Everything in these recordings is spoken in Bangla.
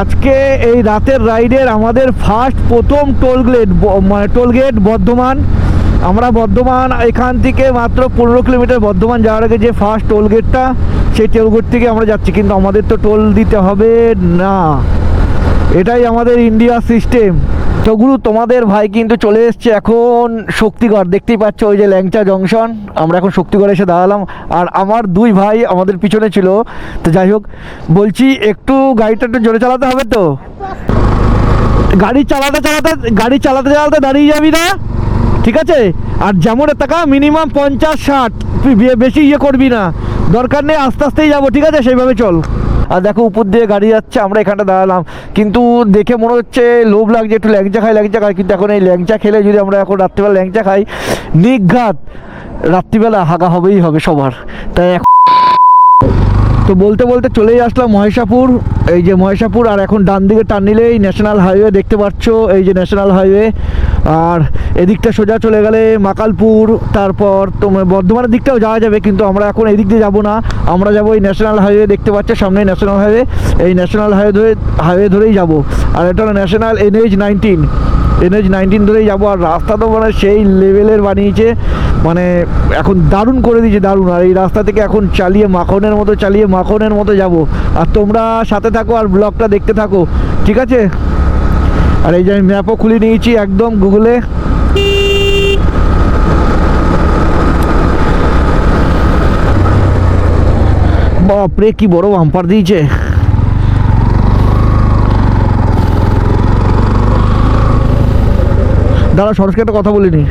আজকে এই রাতের রাইডের আমাদের ফার্স্ট প্রথম টোলগেট মানে টোল গেট বর্ধমান। আমরা বর্ধমান এখান থেকে মাত্র পনেরো কিলোমিটার বর্ধমান যাওয়ার আগে যে ফার্স্ট টোলগেটটা সেই টোল গেট থেকে আমরা যাচ্ছি। কিন্তু আমাদের তো টোল দিতে হবে না। এটাই আমাদের ইন্ডিয়া সিস্টেম তো গুরু, তোমাদের ভাই কিন্তু চলে এসছে এখন শক্তিগড়। দেখতেই পাচ্ছ ওই যে ল্যাংচা জংশন, আমরা এখন শক্তিগড়ে এসে দাঁড়ালাম। আর আমার দুই ভাই আমাদের পিছনে ছিল। তো যাই হোক, বলছি একটু গাড়িটা একটু জোরে চালাতে হবে তো? গাড়ি চালাতে চালাতে, গাড়ি চালাতে চালাতে দাঁড়িয়ে যাবি না? ঠিক আছে? আর যেমন টাকা মিনিমাম পঞ্চাশ, ষাট বেশি ইয়ে করবি না। দরকার নেই আস্তে আস্তেই যাব, ঠিক আছে? সেইভাবে চল। আর দেখো উপর দিয়ে গাড়ি যাচ্ছে, আমরা এখানটা দাঁড়ালাম। কিন্তু দেখে মনে হচ্ছে লোভ লাগছে, একটু ল্যাংচা খাই ল্যাংচা খাই। কিন্তু এখন এই ল্যাংচা খেলে যদি আমরা এখন রাত্রিবেলা ল্যাংচা খাই, নিঘাত রাত্রিবেলা হাগা হবেই হবে সবার। তাই এখন তো বলতে বলতে চলেই আসলাম মহেশাপুর। এই যে মহেশাপুর, আর এখন ডান দিকে টান নিলেই ন্যাশনাল হাইওয়ে দেখতে পাচ্ছ। এই যে ন্যাশনাল হাইওয়ে আর এদিকটা সোজা চলে গেলে মাকালপুর, তারপর তোমার বর্ধমানের দিকটাও যাওয়া যাবে, কিন্তু আমরা এখন এদিক দিয়ে যাব না। আমরা যাব এই ন্যাশনাল হাইওয়ে দেখতে পাচ্ছ, সামনে ন্যাশনাল হাইওয়ে। এই ন্যাশনাল হাইওয়ে ধরে, হাইওয়ে ধরেই যাব। আর এটা হলো national NH nineteen NH nineteen ধরেই যাব, আর রাস্তা তো মানে সেই লেভেলের বানিয়েছে। মানে এখন দারুণ করে দিয়েছে, দারুণ। আর এই রাস্তা থেকে এখন চালিয়ে মাখনের মতো, চালিয়ে মাখনের মতো যাব। আর তোমরা সাথে থাকো আর ব্লগটা দেখতে থাকো, ঠিক আছে? আর এই যে আমি ম্যাপও খুলে নিয়েছি একদম গুগলে বাপরে, কি বড় বাম্পার দিয়েছে। দাদা সরস্কে একটা কথা বলিনি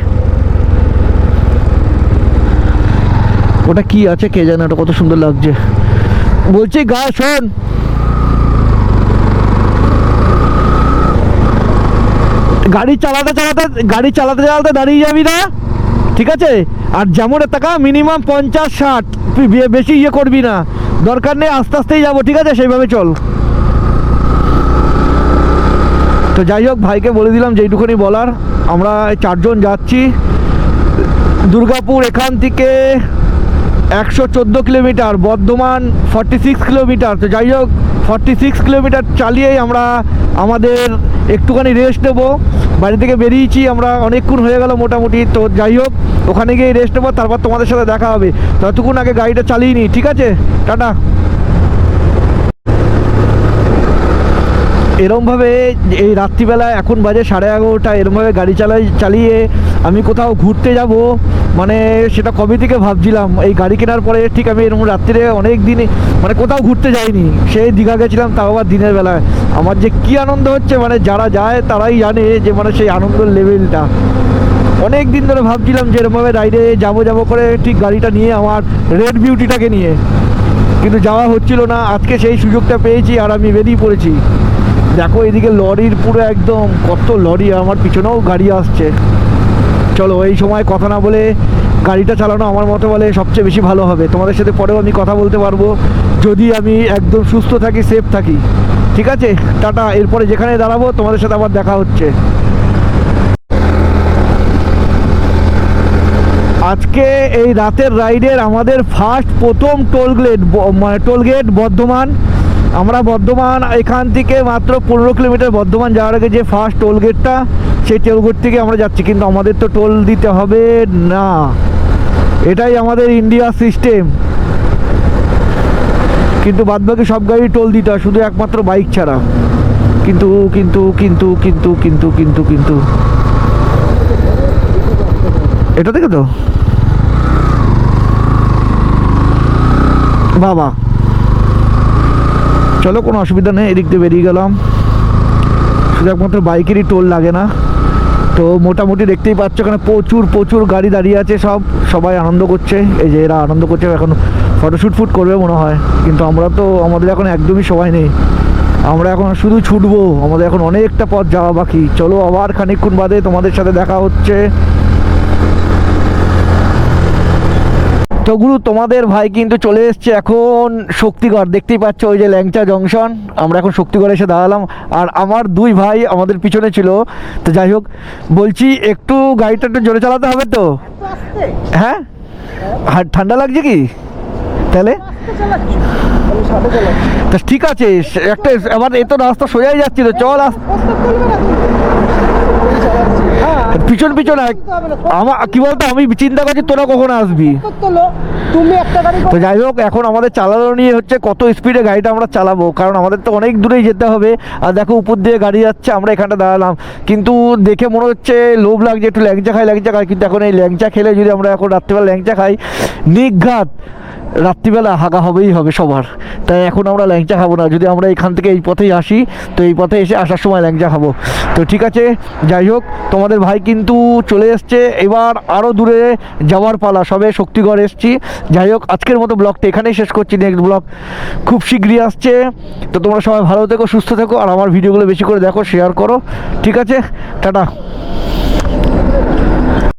ওটা কি আছে কে জানে, ওটা কত সুন্দর লাগছে। বলছি, গা, শোন। গাড়ি চালাতে চালাতে, গাড়ি চালাতে চালাতে দাঁড়িয়ে যাবি না। ঠিক আছে? আর যেমনের টাকা মিনিমাম পঞ্চাশ, ষাট তুই বেশি ইয়ে করবি না। দরকার নেই আস্তে আস্তেই যাব, ঠিক আছে? সেইভাবে চল। তো যাই হোক, ভাইকে বলে দিলাম যেইটুকুনি বলার। আমরা চারজন যাচ্ছি। দুর্গাপুর এখান থেকে একশো চোদ্দ kilometre, Bardhaman forty six kilometre. তো যাই হোক ফর্টি সিক্স কিলোমিটার চালিয়েই আমরা আমাদের একটুখানি রেস্ট নেব। বাড়ি থেকে বেরিয়েছি, আমরা অনেকক্ষণ হয়ে গেল মোটামুটি। তো যাই হোক, ওখানে গিয়ে রেস্ট নেব, তারপর তোমাদের সাথে দেখা হবে। ততক্ষণ আগে গাড়িটা চালিয়ে নিই, ঠিক আছে? টাটা। এরমভাবে এই রাত্রিবেলা এখন বাজে সাড়ে এগারোটা, এরমভাবে গাড়ি চালাই, চালিয়ে আমি কোথাও ঘুরতে যাব মানে সেটা কবে থেকে ভাবছিলাম? এই গাড়ি কেনার পরে ঠিক আমি এরকম রাত্রিরে অনেক দিনে মানে কোথাও ঘুরতে যাইনি। সেই দীঘা গেছিলাম, তাও আবার দিনের বেলায়। আমার যে কী আনন্দ হচ্ছে মানে যারা যায় তারাই জানে যে মানে সেই আনন্দের লেভেলটা অনেক দিন ধরে ভাবছিলাম যে এরমভাবে রাইডে যাব যাব করে ঠিক গাড়িটা নিয়ে আমার রেড বিউটিটাকে নিয়ে। কিন্তু যাওয়া হচ্ছিল না, আজকে সেই সুযোগটা পেয়েছি আর আমি বেরিয়ে পড়েছি। দেখো এদিকে লরির পুরো একদম কত লরি, আমার পিছনেও গাড়ি আসছে। চলো এই সময় কথা না বলে গাড়িটা চালানো আমার মতো বলে সবচেয়ে বেশি ভালো হবে। তোমাদের সাথে পরেও আমি কথা বলতে পারব। যদি আমি একদম সুস্থ থাকি সেফ থাকি। ঠিক আছে? টাটা। এরপরে যেখানে দাঁড়াবো, তোমাদের সাথে আবার দেখা হচ্ছে। আজকে এই রাতের রাইডের আমাদের ফার্স্ট প্রথম টোল গেট মানে টোল গেট বর্ধমান। আমরা বর্ধমান এখান থেকে মাত্র পনেরো কিলোমিটার বর্ধমান যাওয়ার আগে যে ফার্স্ট টোল গেটটা সেই টোল গেট থেকে আমরা যাচ্ছি। কিন্তু আমাদের তো টোল দিতে হবে না। এটাই আমাদের ইন্ডিয়া সিস্টেম কিন্তু বাদবাকি সব গাড়ি টোল দিতে হয়, শুধু একমাত্র বাইক ছাড়া। কিন্তু কিন্তু কিন্তু কিন্তু কিন্তু কিন্তু কিন্তু। এটা থেকে তো? বাবা। চলো, কোনো অসুবিধা নেই, এদিক দিয়ে বেরিয়ে গেলাম। শুধু একমাত্র বাইকেরই টোল লাগে না। তো মোটামুটি দেখতেই পাচ্ছ, এখানে প্রচুর প্রচুর গাড়ি দাঁড়িয়ে আছে সব। সবাই আনন্দ করছে, এই যে এরা আনন্দ করছে, এখন ফটোশ্যুট ফুট করবে মনে হয়। কিন্তু আমরা তো, আমাদের এখন একদমই সময় নেই। আমরা এখন শুধু ছুটবো, আমাদের এখন অনেকটা পথ যাওয়া বাকি। চলো আবার খানিকক্ষণ বাদে তোমাদের সাথে দেখা হচ্ছে। তো গুরু তোমাদের ভাই কিন্তু চলে এসছে এখন শক্তিগড়। দেখতেই পাচ্ছ ওই যে ল্যাংচা জংশন, আমরা এখন শক্তিগড়ে এসে দাঁড়ালাম। আর আমার দুই ভাই আমাদের পিছনে ছিল। তো যাই হোক, বলছি একটু গাড়িটা একটু জোরে চালাতে হবে তো? হ্যাঁ? আর ঠান্ডা লাগছে কি? তাহলে? ঠিক আছে, একটা আবার এ তো রাস্তা সোজাই যাচ্ছিল চল আস প্রস্তাব করবে না তুমি আমি চালাচ্ছি হ্যাঁ পিছন পিছন। আমার কি বলতো, আমি চিন্তা করছি তোরা কখন আসবি? তো যাই হোক, এখন আমাদের চালানো নিয়ে হচ্ছে কত স্পিডে গাড়িটা আমরা চালাবো, কারণ আমাদের তো অনেক দূরেই যেতে হবে। আর দেখো, উপর দিয়ে গাড়ি যাচ্ছে, আমরা এখানটা দাঁড়ালাম। কিন্তু দেখে মনে হচ্ছে লোভ লাগছে, একটু ল্যাংচা খাই ল্যাংচা খাই। কিন্তু এখন এই ল্যাংচা খেলে যদি আমরা এখন রাত্রিবেলা ল্যাংচা খাই, নিঘাত। রাত্রিবেলা হাগা হবেই হবে সবার। তাই এখন আমরা ল্যাংচা খাব না। যদি আমরা এখান থেকে এই পথেই আসি, তো এই পথে এসে আসার সময় ল্যাংচা খাব। তো ঠিক আছে, যাই হোক, তোমাদের ভাই কিন্তু চলে এসছে। এবার আরও দূরে যাওয়ার পালা। সবে শক্তিগড় এসছি। যাই হোক, আজকের মতো ব্লগটা এখানেই শেষ করছি। নেক্সট ব্লগ খুব শীঘ্রই আসছে। তো তোমরা সবাই ভালো থেকো, সুস্থ থেকো। আর আমার ভিডিওগুলো বেশি করে দেখো শেয়ার করো। ঠিক আছে, টাটা।